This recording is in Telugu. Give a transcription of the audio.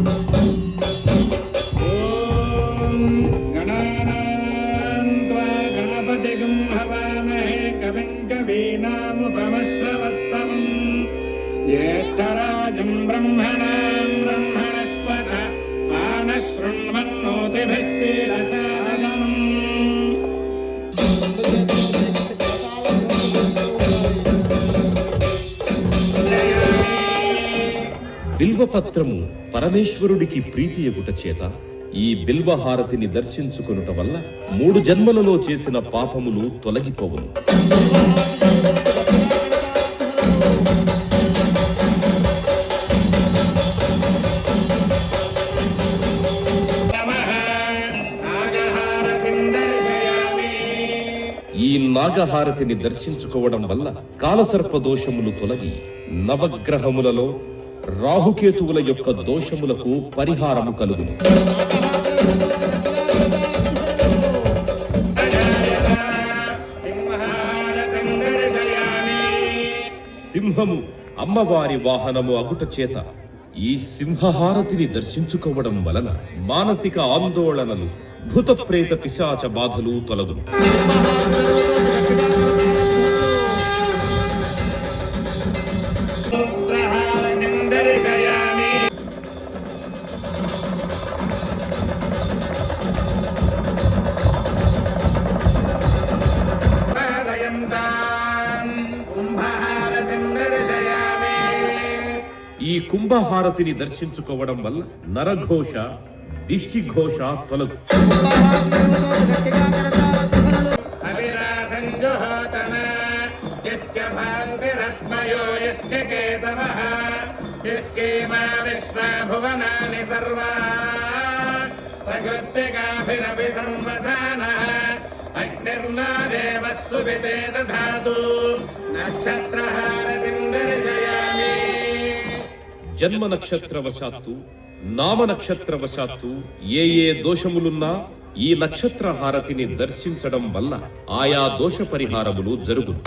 ॐ गणानां त्वा गणपतिगं हवामहे कविं कवीनामुपमश्रवस्तमम् ज्येष्ठराजं ब्रह्मणां ब्रह्मणस्पत आनशृण्वन्नोतिभिः सीदसादनम् బిల్వపత్రము పరమేశ్వరుడికి ప్రీతి ఎగుట చేత ఈ బిల్వహారతిని దర్శించుకొనుట వల్ల మూడు జన్మలలో చేసిన పాపములు తొలగిపోవును. ఈ నాగహారతిని దర్శించుకోవడం వల్ల కాలసర్ప దోషములు తొలగి నవగ్రహములలో రాహుకేతువుల యొక్క దోషములకు పరిహారము కలుగును. సింహము అమ్మవారి వాహనము అగుట చేత ఈ సింహహారతిని దర్శించుకోవడం వలన మానసిక ఆందోళనలు భూత ప్రేత పిశాచ బాధలు తొలగును. ఈ కుంభహారతిని దర్శించుకోవడం వల్ల నరఘోష దిష్టిఘోష తొలగు. అవిరాసం జుహోతన యస్య జన్మ నక్షత్రవశాత్తు నామ నక్షత్రవశాత్తు ఏ ఏ దోషములున్నా ఈ నక్షత్ర హారతిని దర్శించడం వల్ల ఆయా దోష పరిహారములు జరుగును.